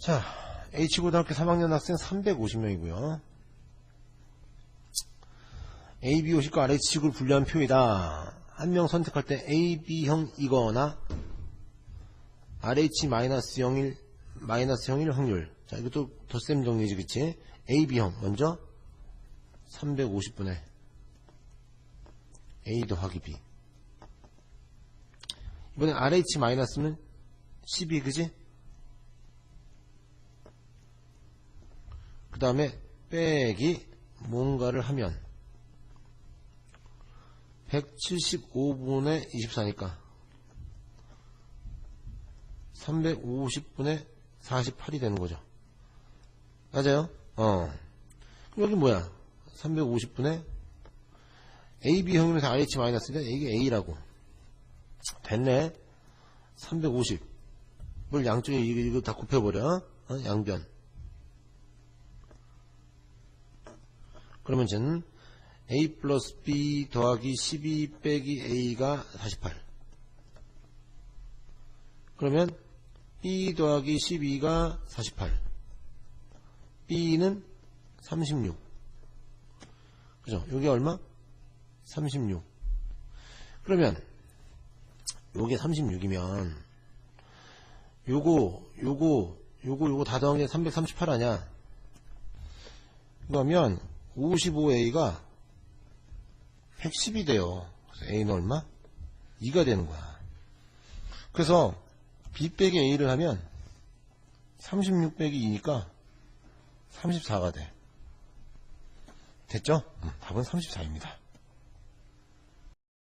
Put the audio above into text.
자, H고등학교 3학년 학생 350명이고요. A, B 호식과 RH식을 분류한 표이다. 한 명 선택할 때 A, B형이거나 RH-01, 마이너스 0일 확률. 자, 이것도 덧셈 정리지, 그치? A, B형. 먼저 350분의 A 더하기 B. 이번에 RH 마이너스는 12, 그지? 그 다음에 빼기 뭔가를 하면 175분의 24니까 350분의 48이 되는 거죠. 맞아요? 어. 여기 뭐야? 350분의 AB형이면서 RH 마이너스니까 이게 A라고. 됐네. 350을 양쪽에 이거 다 곱해버려. 어? 양변. 그러면 전 A 플러스 B 더하기 12 빼기 A가 48. 그러면 B 더하기 12가 48. B는 36. 그죠? 여기 얼마? 36. 그러면 요게 36이면 요거 요거 요거 요거 다 더한 게 338 아냐? 그러면 55A가 110이 돼요. 그래서 A는 얼마? 2가 되는 거야. 그래서 B 빼기 A를 하면 36 빼기 2니까 34가 돼. 됐죠? 음, 답은 34입니다.